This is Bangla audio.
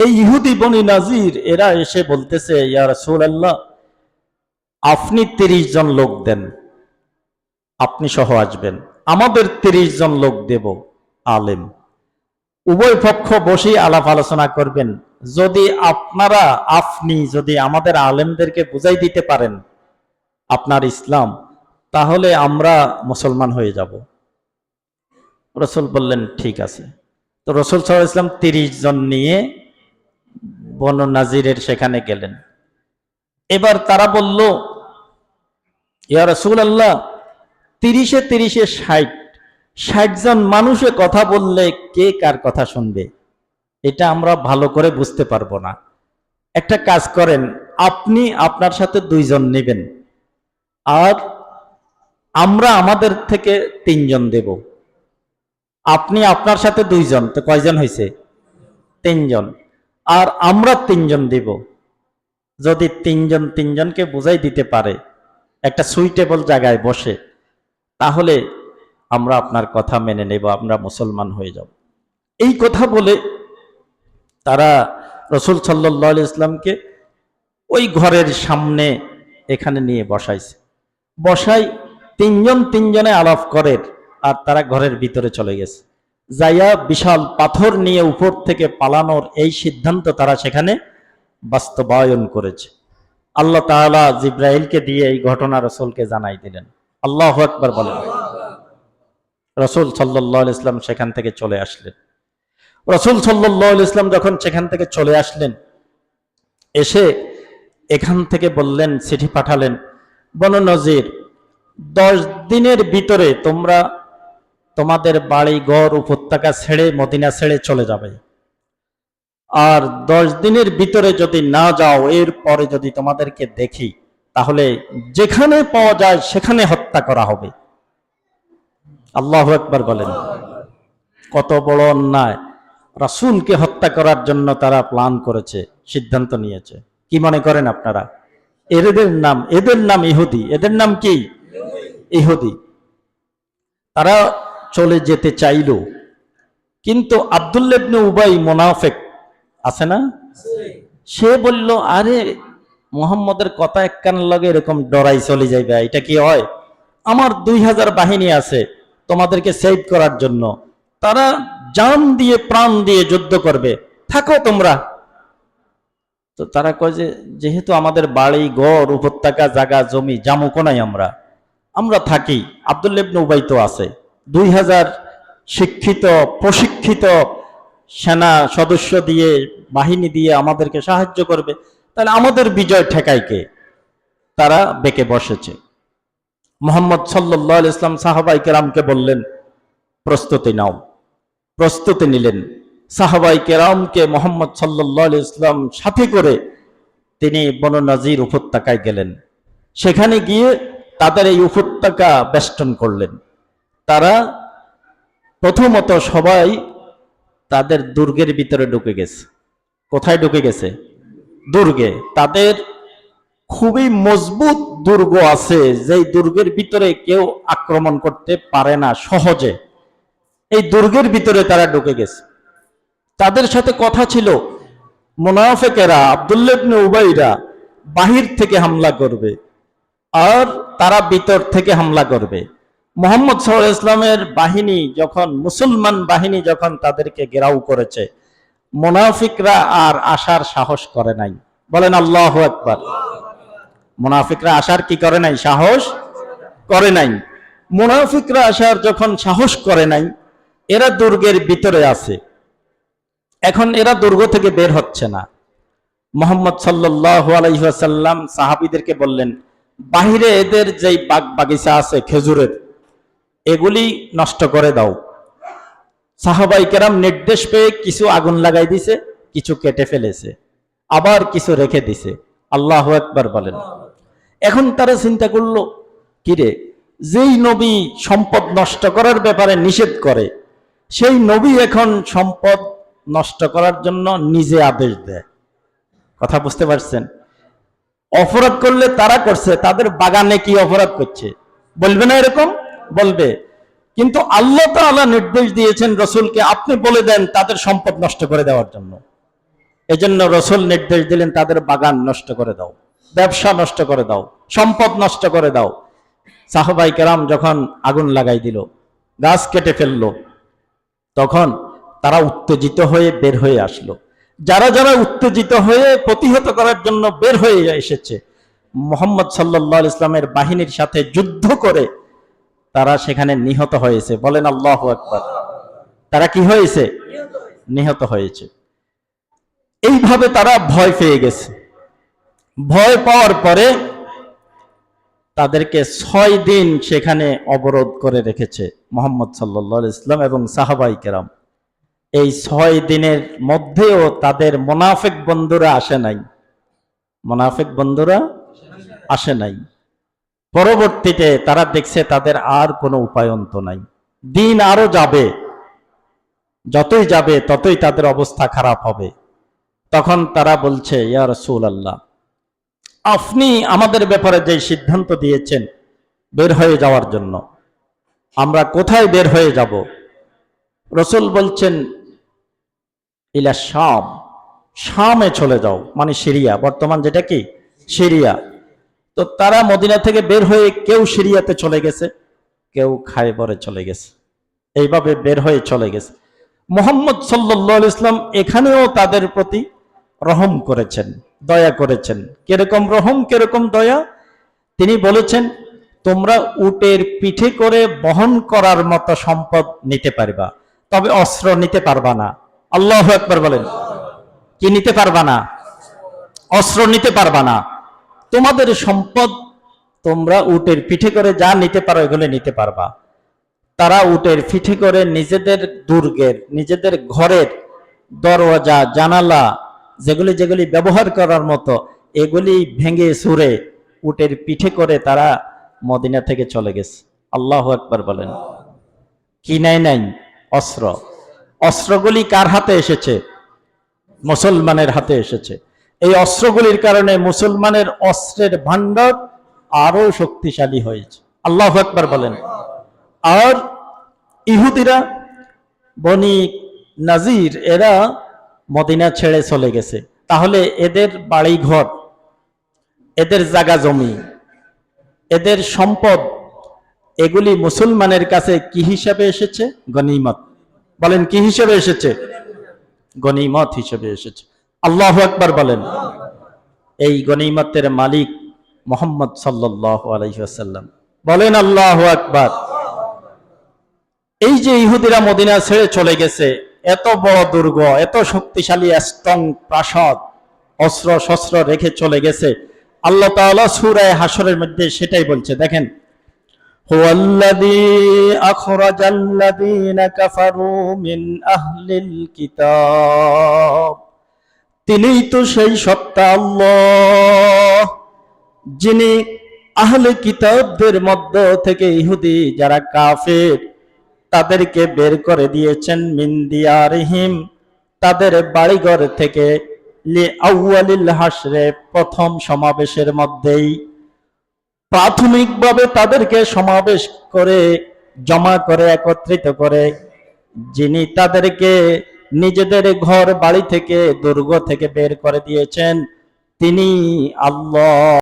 এই ইহুদি বনি নাজির, এরা এসে বলতেছে, ইয়া রাসূলুল্লাহ, আপনি তিরিশ জন লোক দেন, আপনি সহ আসবেন। আমাদের তিরিশ জন লোক দেব, আলেম। উভয় পক্ষ বসেই আলাপ আলোচনা করবেন। যদি আপনারা, আপনি যদি আমাদের আলেমদেরকে বুঝাই দিতে পারেন আপনার ইসলাম, তাহলে আমরা মুসলমান হয়ে যাব। রসুল বললেন, ঠিক আছে। তো রসুল সাল্লাহ ইসলাম তিরিশ জন নিয়ে বন নাজিরের সেখানে গেলেন। এবার তারা বলল, ইয়া রসুল আল্লাহ তিরিশে তিরিশে ষাট ষাট জন মানুষে কথা বললে কে কার কথা শুনবে? এটা আমরা ভালো করে বুঝতে পারব না। একটা কাজ করেন, আপনি আপনার সাথে দুইজন নেবেন, আর আমরা আমাদের থেকে তিনজন দেব। আপনি আপনার সাথে দুইজন, তো কয়জন হয়েছে তিনজন। আর আমরা তিনজন দিব। যদি তিনজন তিনজনকে বুঝাই দিতে পারে, একটা সুইটেবল জায়গায় বসে, তাহলে আমরা আপনার কথা মেনে নেব, আমরা মুসলমান হয়ে যাব। এই কথা বলে তারা রসুল সাল্লাহ ইসলামকে ওই ঘরের সামনে এখানে নিয়ে বসাইছে। বসাই তিনজন তিনজনে আলাপ করে আর তারা ঘরের ভিতরে চলে গেছে। যাইয়া বিশাল পাথর নিয়ে উপর থেকে পালানোর এই সিদ্ধান্ত তারা সেখানে বাস্তবায়ন করেছে। আল্লাহ তাআলা জিব্রাইলকে দিয়ে এই ঘটনা রসুলকে জানাই দিলেন। আল্লাহ একবার বলেন। রসুল সাল্লাহ ইসলাম সেখান থেকে চলে আসলেন। রসুল সাল্লাহ ইসলাম যখন সেখান থেকে চলে আসলেন, এসে এখান থেকে বললেন, চিঠি পাঠালেন, বন নজির, দশ দিনের ভিতরে তোমরা তোমাদের বাড়ি ঘর উপত্যকা ছেড়ে মদিনা ছেড়ে চলে যাবে। আর দশ দিনের ভিতরে যদি না যাও এর পরে যদি তোমাদেরকে দেখি, তাহলে যেখানে পাওয়া যায় সেখানে হত্যা করা হবে। আল্লাহ একবার বলেন। কত বড় অন্যায়। রাসূলকে হত্যা করার জন্য তারা প্ল্যান করেছে, সিদ্ধান্ত নিয়েছে। কি মনে করেন আপনারা? এদের নাম এদের নাম ইহুদি। এদের নাম কি? ইহুদি। তারা চলে যেতে চাইল। কিন্তু আবদুল্লেবনে উবাই মোনাফেক, আছে না? সে বলল, আরে, মোহাম্মদের কথা এক কান লগে এরকম ডরাই চলে যাইবে, এটা কি হয়? আমার দুই হাজার বাহিনী আছে, তোমাদেরকে সেভ করার জন্য। তারা জান দিয়ে, প্রাণ দিয়ে যুদ্ধ করবে। থাকো তোমরা। তো তারা কয় যে, যেহেতু আমাদের বাড়ি গড় উপত্যকা, জায়গা, জমি, জামুকো নাই আমরা আমরা থাকি। আবদুল্লেবনে উবাই তো আছে। দুই হাজার শিক্ষিত, প্রশিক্ষিত সেনা সদস্য দিয়ে, বাহিনী দিয়ে আমাদেরকে সাহায্য করবে, তাহলে আমাদের বিজয় ঠেকায় কে? তারা বেঁকে বসেছে। মোহাম্মদ সাল্লাহ ইসলাম সাহাবাই কেরামকে বললেন, প্রস্তুতি নাও। প্রস্তুতি নিলেন। সাহাবাই কেরামকে মোহাম্মদ সাল্লাহ ইসলাম সাথে করে তিনি বন নাজির উপত্যকায় গেলেন। সেখানে গিয়ে তাদের এই উপত্যকা বেষ্টন করলেন। তারা প্রথমত সবাই তাদের দুর্গের ভিতরে ঢুকে গেছে। কোথায় ঢুকে গেছে? দুর্গে। তাদের খুবই মজবুত দুর্গ আছে, যেই দুর্গের ভিতরে কেউ আক্রমণ করতে পারে না সহজে। এই দুর্গের ভিতরে তারা ঢুকে গেছে। তাদের সাথে কথা ছিল মোনাফেকেরা আবদুল্লেবনে উবাইরা, বাহির থেকে হামলা করবে, আর তারা ভিতর থেকে হামলা করবে। মোহাম্মদ সাল্লাহ ইসলামের বাহিনী যখন, মুসলমান বাহিনী যখন তাদেরকে ঘেরাও করেছে, মোনাফিকরা আর আসার সাহস করে নাই। বলেন আল্লাহ একবার মোনাফিকরা আসার কি করে নাই? সাহস করে নাই। মোনাফিকরা আসার যখন সাহস করে নাই, এরা দুর্গের ভিতরে আছে। এখন এরা দুর্গ থেকে বের হচ্ছে না। মোহাম্মদ সাল্লাহ সাহাবিদেরকে বললেন, বাহিরে এদের যেই বাগ বাগিচা আছে খেজুরের এগুলি নষ্ট করে দাও। সাহাবাই কেরাম নির্দেশ পেয়ে কিছু আগুন লাগাই দিছে, কিছু কেটে ফেলেছে, আবার কিছু রেখে দিছে। আল্লাহ একবার বলেন। এখন তারা চিন্তা করল, কিরে, যেই নবী সম্পদ নষ্ট করার ব্যাপারে নিষেধ করে, সেই নবী এখন সম্পদ নষ্ট করার জন্য নিজে আদেশ দেয়। কথা বুঝতে পারছেন? অপরাধ করলে তারা করছে, তাদের বাগানে কি অপরাধ করছে? বলবে না এরকম? বলবে, কিন্তু আল্লাহ তাআলা নির্দেশ দিয়েছেন রসুলকে, আপনি বলে দেন তাদের সম্পদ নষ্ট করে দেওয়ার জন্য। এজন্য রসুল নির্দেশ দিলেন তাদের বাগান নষ্ট করে দাও, ব্যবসা নষ্ট করে দাও, সম্পদ নষ্ট করে দাও। সাহবাই কেরাম যখন আগুন লাগাই দিল, গাছ কেটে ফেলল, তখন তারা উত্তেজিত হয়ে বের হয়ে আসলো। যারা যারা উত্তেজিত হয়ে প্রতিহত করার জন্য বের হয়ে এসেছে, মোহাম্মদ সাল্লাহ ইসলামের বাহিনীর সাথে যুদ্ধ করে তারা সেখানে নিহত হয়েছে। বলেন আল্লাহ আকবার। তারা কি হয়েছে? নিহত হয়েছে। এইভাবে তারা ভয় পেয়ে গেছে। ভয় পাওয়ার পরে তাদেরকে ছয় দিন সেখানে অবরোধ করে রেখেছে মোহাম্মদ সাল্লাহ ইসলাম এবং সাহাবাই কেরাম। এই ছয় দিনের মধ্যেও তাদের মোনাফেক বন্ধুরা আসে নাই। মোনাফেক বন্ধুরা আসে নাই। পরবর্তীতে তারা দেখছে তাদের আর কোনো উপায়ন্ত নাই। দিন আরও যাবে, যতই যাবে ততই তাদের অবস্থা খারাপ হবে। তখন তারা বলছে, ইয়া রসুল আল্লাহ আপনি আমাদের ব্যাপারে যে সিদ্ধান্ত দিয়েছেন বের হয়ে যাওয়ার জন্য, আমরা কোথায় বের হয়ে যাব? রসুল বলছেন, ইলা শাম, শামে চলে যাও। মানে সিরিয়া, বর্তমান যেটা কি? সিরিয়া। তো তারা মদিনা থেকে বের হয়ে কেউ সিরিয়াতে চলে গেছে, কেউ খায়বরে চলে গেছে। এইভাবে বের হয়ে চলে গেছে। মোহাম্মদ সাল্লাহ ইসলাম এখানেও তাদের প্রতি রহম করেছেন, দয়া করেছেন। কীরকম রহম, কীরকম দয়া? তিনি বলেছেন, তোমরা উটের পিঠে করে বহন করার মতো সম্পদ নিতে পারবা, তবে অস্ত্র নিতে পারবা না। আল্লাহ একবার বলেন। কি নিতে পারবা না? অস্ত্র নিতে পারবা না। তোমাদের সম্পদ তোমরা উটের পিঠে করে যা নিতে পারো এগুলো নিতে পারবা। তারা উটের পিঠে করে নিজেদের দুর্গের, নিজেদের ঘরের দরওয়াজা, জানালা যেগুলি যেগুলি ব্যবহার করার মতো, এগুলি ভেঙে সুরে উটের পিঠে করে তারা মদিনা থেকে চলে গেছে। আল্লাহ একবার বলেন। কি নাই নাই? অস্ত্র। অস্ত্রগুলি কার হাতে এসেছে? মুসলমানের হাতে এসেছে। এই অস্ত্রগুলির কারণে মুসলমানের অস্ত্রের ভাণ্ডার আরও শক্তিশালী হয়েছে। আল্লাহ একবার বলেন। আর ইহুদিরা, বনি নাজির, এরা মদিনা ছেড়ে চলে গেছে। তাহলে এদের বাড়ি ঘর এদের জায়গা জমি, এদের সম্পদ, এগুলি মুসলমানের কাছে কি হিসাবে এসেছে? গনিমত। বলেন, কি হিসেবে এসেছে? গনিমত হিসেবে এসেছে। আল্লাহ একবার বলেন, এই গনিমতের মালিক মোহাম্মদ সাল্লাহ আলাইসাল্লাম বলেন, আল্লাহ আকবার। এই যে ইহুদিরা মদিনা ছেড়ে চলে গেছে, এত বড় দুর্গ, এত শক্তিশালী স্ট্রং প্রাসাদ অস্ত্র শস্ত্র রেখে চলে গেছে। আল্লাহ তাআলা সূরায়ে হাসরের মধ্যে সেটাই বলছে, দেখেন, হুয়াল্লাযী কাফারু মিন আহলিল কিতাব। তিনিই তো সেই সত্তা আল্লাহ। যিনি আহলে কিতাবদের মধ্য থেকে ইহুদি যারা কাফের, তাদেরকে বের করে দিয়েছেন মিন্দিয়ারহিম তাদের বাড়িঘর থেকে হাসরে প্রথম সমাবেশের মধ্যেই প্রাথমিকভাবে তাদেরকে সমাবেশ করে, জমা করে, একত্রিত করে, যিনি তাদেরকে নিজেদের ঘর বাড়ি থেকে দুর্গ থেকে বের করে দিয়েছেন। তিনি আল্লাহ